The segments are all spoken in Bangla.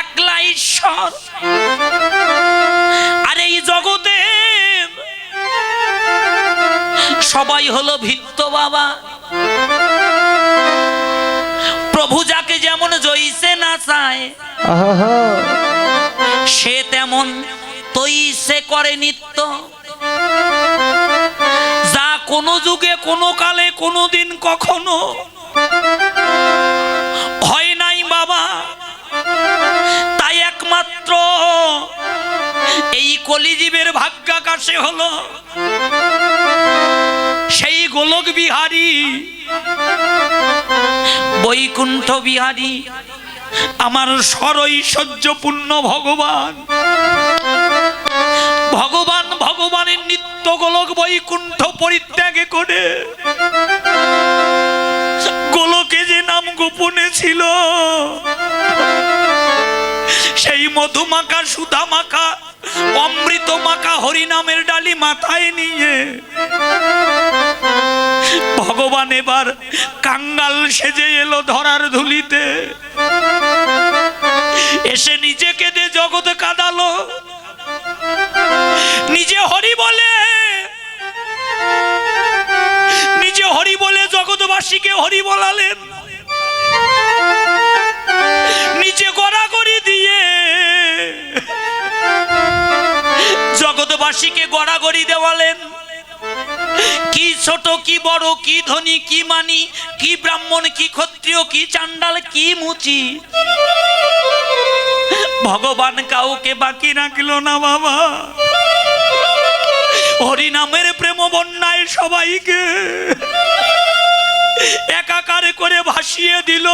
একলা ঈশ্বর। আর এই জগতে সবাই হলো ভিত্ত বাবা। প্রভু যাকে যেমন জইছে না চায় সে তেমন তৈসে করে নিত্য। যা কোনো যুগে কোনো কালে কোনো দিন কখনো একমাত্র এই কলিজীবের ভাগ্যাকাশে হলো সেই গোলক বিহারী, বৈকুণ্ঠ বিহারী, আমার সরৈশ্বর্যপূর্ণ ভগবান। ভগবান ভগবানের নিত্য গোলক বৈকুণ্ঠ পরিত্যাগে করে গোলকে যে নাম গোপনে ছিল সেই মধুমাখা সুধা মাখা অমৃত মাখা হরিনামের ডালি মাথায় নিয়ে। ভগবান এবার কাঙ্গাল সেজে এলো ধরার ধুলিতে। এসে নিজে কেঁদে জগৎ কাঁদালো। নিজে হরি বলে। নিজে হরি বলে জগৎবাসীকে হরি বলালেন। নিজে গড়াগড়ি দিয়ে জগৎবাসীকে গড়াগড়ি দেওয়ালেন। কি ছোট, কি বড়, কি ধনী, কি মানি, কি ব্রাহ্মণ, কি ক্ষত্রিয়, কি চান্ডাল, কি মুচি। ভগবান কাউকে বাকি রাখল না বাবা। হরিনামের প্রেম বন্যায় সবাইকে একাকারে করে ভাসিয়ে দিল।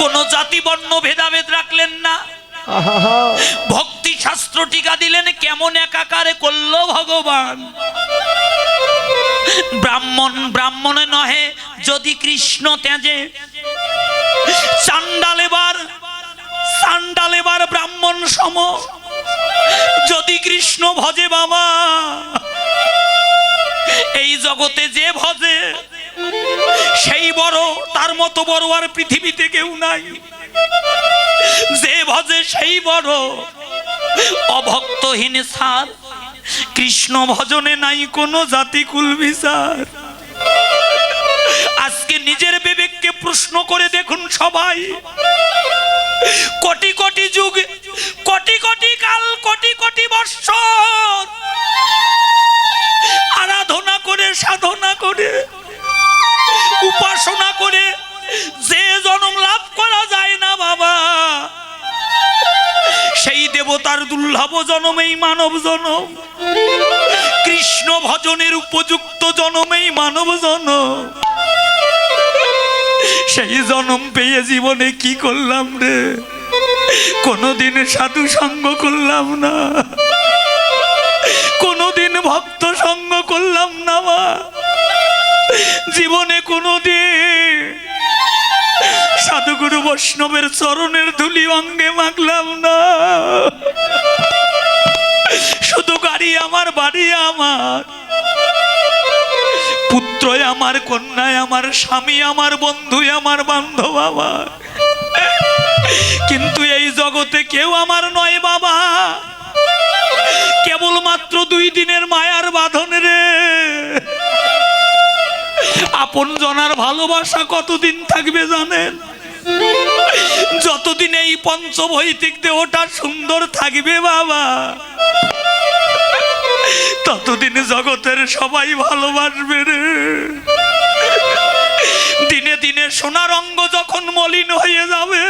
কোন জাতি বর্ণ ভেদাভেদ রাখলেন না। ভক্তি শাস্ত্র টিকা দিলেন কেমন একাকারে করল ভগবান। ব্রাহ্মণ ব্রাহ্মণে নহে যদি কৃষ্ণ তেজে চান্ডাল এবার চান্ডাল এবার ব্রাহ্মণ সম। যদি কৃষ্ণ ভজে বাবা এই জগতে যে ভজে সেই বড়, তার মতো বড় আর পৃথিবীতে কেউ নাই। যে ভজে সেই বড়, অভক্তহীন সার। কৃষ্ণ ভজনে নাই কোনো জাতি কুল বিচার আজকে নিজের বিবেককে প্রশ্ন করে দেখুন সবাই। কোটি কোটি যুগ, কোটি কোটি কাল, কোটি কোটি বৎসর। আরাধনা করে, সাধনা করে দুর্লভ জনমেই মানব জনম। কৃষ্ণ ভজনের উপযুক্ত জনমেই মানব জনম। সেই জনম পেয়ে জীবনে কি করলাম রে? কোনোদিন সাধু সঙ্গ করলাম না। কোনোদিন ভক্ত সঙ্গ করলাম না মা। জীবনে কোনোদিন সাধুগুরু বৈষ্ণবের চরণের ধুলি অঙ্গে মাগলাম না। শুধু গাড়ি আমার, বাড়ি আমার। পুত্রই আমার কন্যায় আমার, স্বামী আমার, বন্ধুই আমার, বান্ধব আমার। কিন্তু এই জগতে কেউ আমার নয় বাবা। কেবলমাত্র দুই দিনের মায়ার বাঁধন রে। আপন জনার ভালোবাসা কতদিন থাকবে জানেন? যতদিন এই পঞ্চভৈতিক দেহটা সুন্দর থাকবে, বাবা, ততদিন জগতের সবাই ভালোবাসবে রে। দিনে দিনে সোনার অঙ্গ যখন মলিন হয়ে যাবে,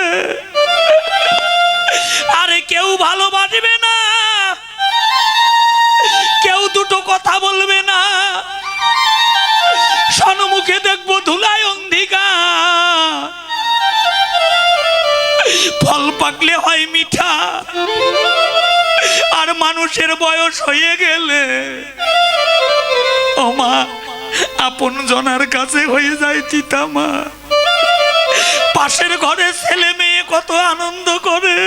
আরে কেউ ভালোবাসবে না, কেউ দুটো কথা বলবে না। সনমুখে দেখব ধুলায় পাকলে হয় মিঠা। আর মানুষের বয়স হয়ে গেলে, ও মা, আপন জনার কাছে হয়ে যায় চিতা মা পাশের ঘরে ছেলে মেয়ে কত আনন্দ করে।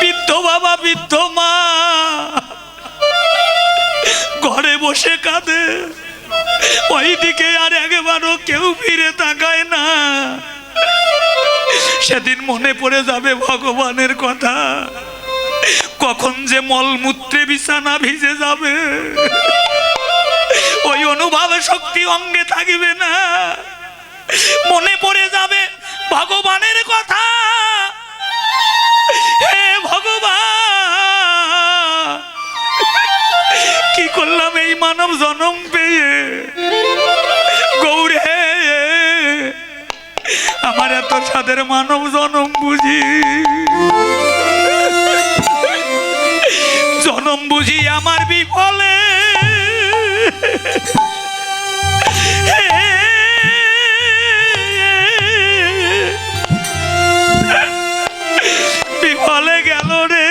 বৃদ্ধ বাবা, বৃদ্ধ মা। ঘরে বসে কাঁদে। ওইদিকে আর একবারও কেউ ফিরে তাকায় না। সেদিন মনে পড়ে যাবে ভগবানের কথা। কখন যে মলমূত্রে বিছানা ভিজে যাবে। ওই অনুভব শক্তি অঙ্গে থাকিবে না। মনে পড়ে যাবে ভগবানের কথা। হে ভগবান, কি করলাম এই মানব জনম পেয়ে? আমার এত সাদের মানব জনম বুঝি। জনম বুঝি আমার বিফলে। বিফলে গেল রে।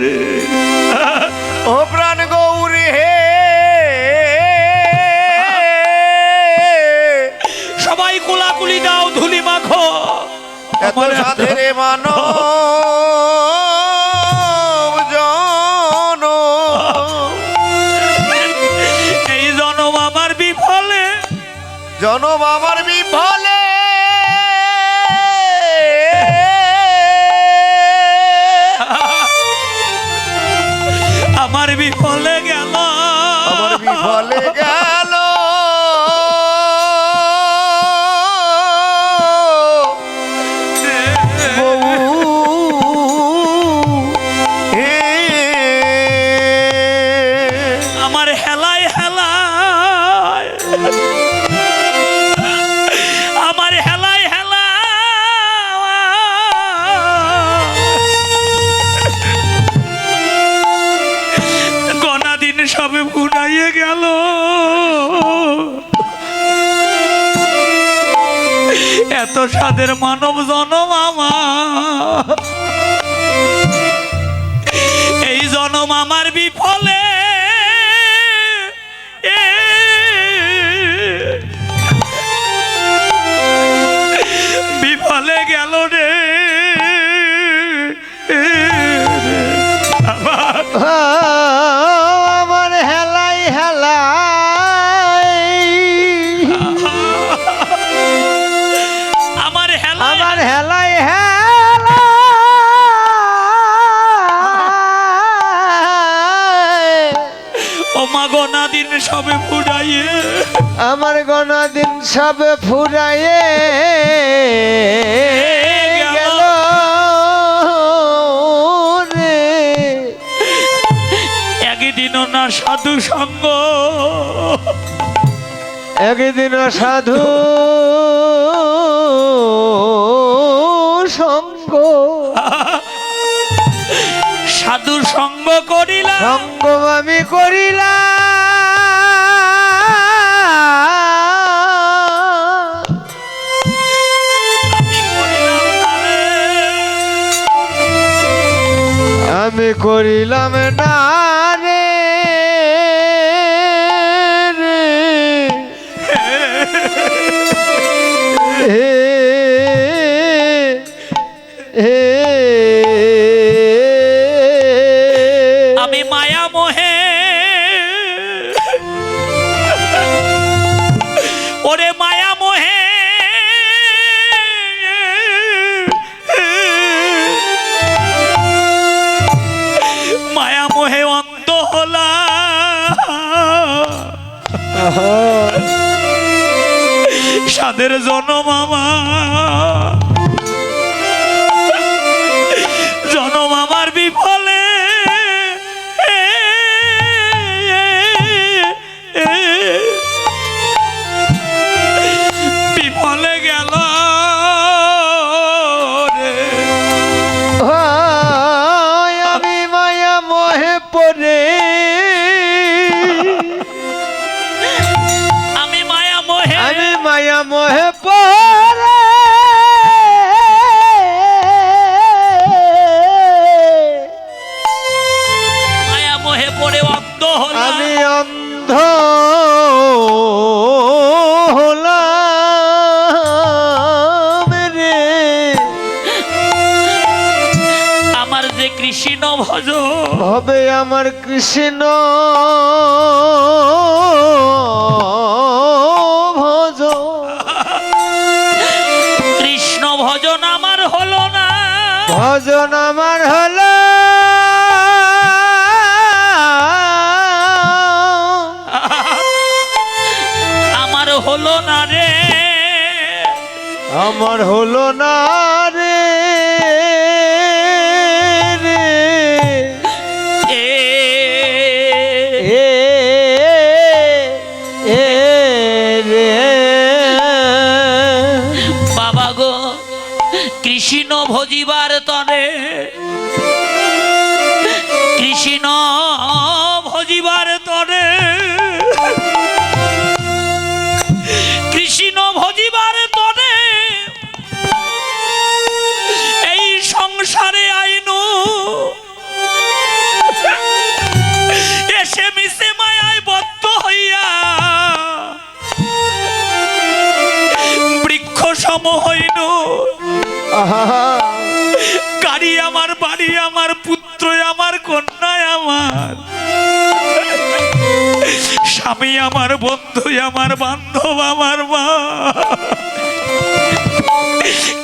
রে। সাধেরে মানো জন এই জনম বিফলে। জনম আমার বিফলে। আমার বিফলে গেল। আমার বিফলে গেল। আমার হেলায় হেলায়। আমার হেলায় হেলা গনা দিন সবে ফুটাইয়ে গেল। এত সাদের মানব জনম দিন সবে ফুটাইয়ে আমার গনা দিন সব ফুরাইয়ে গেল রে। একদিনও না সাধু সঙ্গ। একদিন সাধু সঙ্গ। সাধু সঙ্গ করিলাম। সঙ্গ আমি করিলাম। আমি করিলাম না। সাদের জনম কৃষ্ণ ভজ। ভজন আমার হলো না। ভজন আমার হলো। আমার হলো না রে। আমার হলো না রে। কৃষ্ণ স্বামী আমার বন্ধু আমার বান্ধব, আমার মা।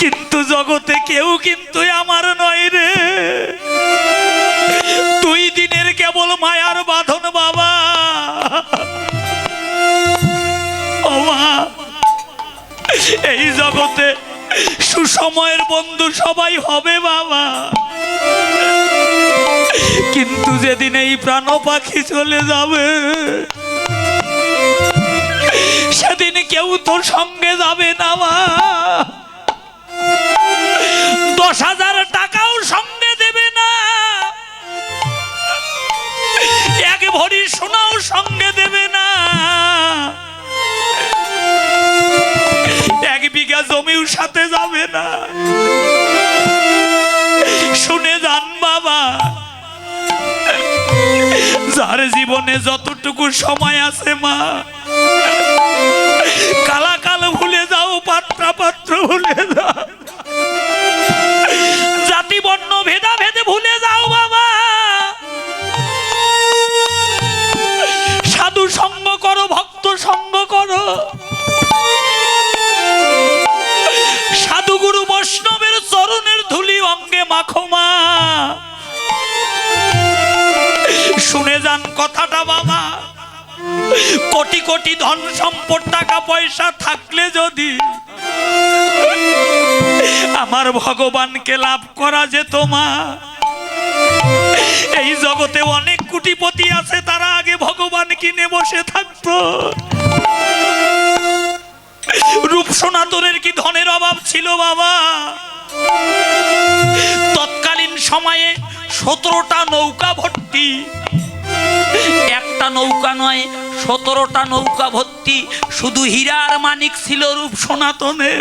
কিন্তু জগতে কেউ কিন্তু আমার নয় রে। দুই দিনের কেবল মায়ার বাঁধন, বাবা। ও মা, এই জগতে সুসময়ের বন্ধু সবাই হবে, বাবা। কিন্তু যেদিন এই প্রাণ পাখি চলে যাবে কেউ তোর সঙ্গে যাবে না মা। দশ হাজার টাকাও সঙ্গে দেবে না। এক ভরি সোনাও সঙ্গে দেবে না। এক বিঘা জমিও সাথে যাবে না। শুনে যান বাবা। যার জীবনে যতটুকু সময় আছে মা কালা কাল ভুলে যাও পাত্রা পাত্র ভুলে যাও। জাতি, বর্ণ ভেদা ভেদে ভুলে যাও বাবা। সাধু সঙ্গ করো, ভক্ত সঙ্গ করো। সাধুগুরু বৈষ্ণবের চরণের ধুলি অঙ্গে মাখো মা। শুনে যান কথাটা কোটি কোটি ধন সম্পদ, টাকা পয়সা থাকলে যদি আমার ভগবানকে লাভ করা যেত, মা। এই জগতে অনেক কোটিপতি আছে, তারা আগে ভগবান কিনে বসে থাকতো। রূপ সনাতনের কি ধনের অভাব ছিল, বাবা? তৎকালীন সময়ে সতেরোটা নৌকা ভর্তি। একটা নৌকা নয় সতেরোটা নৌকা ভর্তি শুধু হীরার মানিক ছিল রূপ সনাতনের।